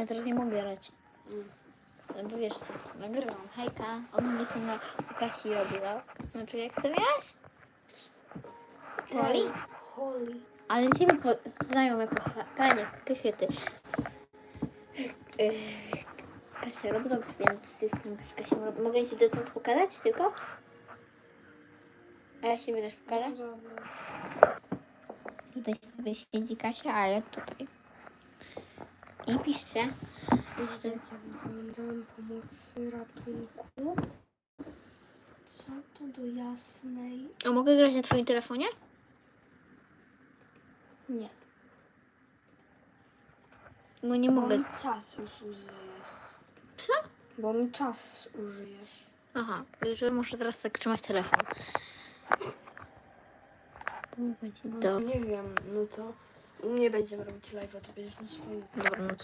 ja teraz nie mogę grać. No bo wiesz co, nagrywam. Hejka, od mnie się na u Kasi robiła. Znaczy jak to miałaś? Holly? Holly. Ale ciebie znają jako Kanie, Kasiety. Kasia Roblox, więc jestem z Kasią Roblox. Mogę ci dotąd pokazać tylko? A ja siebie też pokażę. Tutaj sobie siedzi Kasia, a ja tutaj. I piszcie. Jeszcze jak ja wyglądam pomocy ratunku. Co to do jasnej? A mogę grać na twoim telefonie? Nie. Bo nie Bo mogę. mi czas już użyjesz. Co? Bo mi czas użyjesz. Aha, że muszę teraz tak trzymać telefon. No Do... to nie wiem, no to nie będziemy robić live'a, to będziesz na swoim. Dobra, no